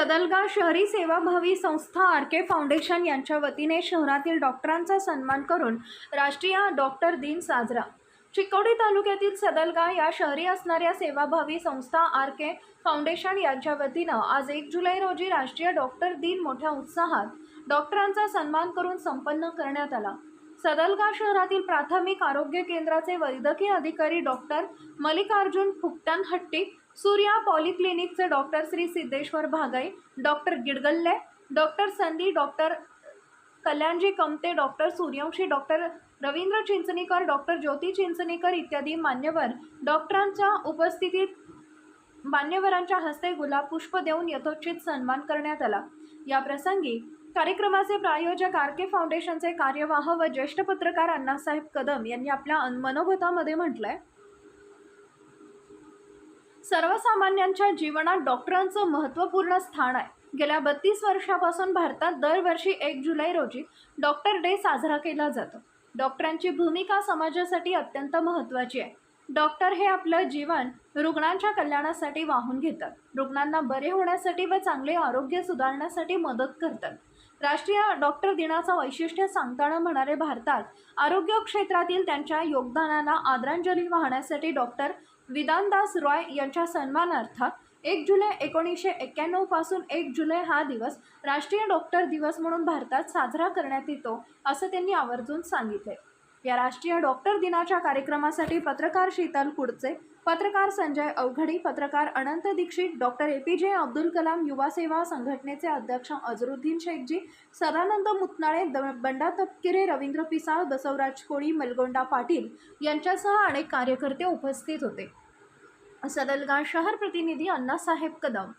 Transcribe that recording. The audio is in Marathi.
सदलगा शहरी सेवाभावी संस्था आर के फाउंडेशन यांच्या वतीने शहरातील डॉक्टरांचा सन्मान करून राष्ट्रीय डॉक्टर दिन साजरा. चिकोडी तालुक्यातील सदलगा या शहरी असणाऱ्या सेवाभावी संस्था आर के फाउंडेशन यांच्या वतीनं आज एक जुलै रोजी राष्ट्रीय डॉक्टर दिन मोठ्या उत्साहात डॉक्टरांचा सन्मान करून संपन्न करण्यात आला. सदलगा शहरातील प्राथमिक आरोग्य केंद्राचे वैद्यकीय अधिकारी doctor Mallikarjun Phukatanhatti Surya पॉलिक्लिनिकचे doctor Shri Siddheshwar Bhagai doctor Gidgalle doctor Sandi doctor Kalyanji Kamte doctor Suryavanshi doctor Ravindra Chinchanikar doctor Jyoti Chinchanikar इत्यादी मान्यवर डॉक्टरांच्या उपस्थितीत मान्यवरांच्या हस्ते गुलाब पुष्प देऊन यथोचित सन्मान करण्यात आला. या प्रसंगी कार्यक्रमाचे प्रायोजक आर के फाउंडेशनचे कार्यवाह व ज्येष्ठ पत्रकार अण्णासाहेब कदम यांनी आपल्या अन- मनोगतामध्ये आहे सर्वसामान्यांच्या जीवनात डॉक्टरांचं महत्त्वपूर्ण स्थान आहे. गेल्या बत्तीस वर्षापासून भारतात दरवर्षी एक जुलै रोजी डॉक्टर डे साजरा केला जातो. डॉक्टरांची भूमिका समाजासाठी अत्यंत महत्त्वाची आहे. डॉक्टर हे आपलं जीवन रुग्णांच्या कल्याणासाठी वाहून घेतात. रुग्णांना बरे होण्यासाठी व चांगले आरोग्य सुधारण्यासाठी मदत करतात. राष्ट्रीय डॉक्टर दिनाचं वैशिष्ट्य सांगताना म्हणाले भारतात आरोग्य क्षेत्रातील त्यांच्या योगदानाला आदरांजली वाहण्यासाठी डॉक्टर विधानदास रॉय यांच्या सन्मानार्थ एक जुलै एकोणीसशे एक्क्याण्णवपासून एक जुलै हा दिवस राष्ट्रीय डॉक्टर दिवस म्हणून भारतात साजरा करण्यात येतो असं त्यांनी आवर्जून सांगितले या राष्ट्रीय डॉक्टर दिनाच्या कार्यक्रमासाठी पत्रकार शीतल कुडचे पत्रकार संजय अवघडी पत्रकार Anant Dikshit doctor A P J Abdul Kalam Yuva Seva संघटनेचे अध्यक्ष अजरुद्दीन शेखजी सदानंद मुतनाळे द- बंडा तपकिरे रवींद्र पिसाळ बसवराज कोळी मलगोंडा पाटील यांच्यासह अनेक कार्यकर्ते उपस्थित होते. सदलगा शहर प्रतिनिधी अण्णासाहेब कदम.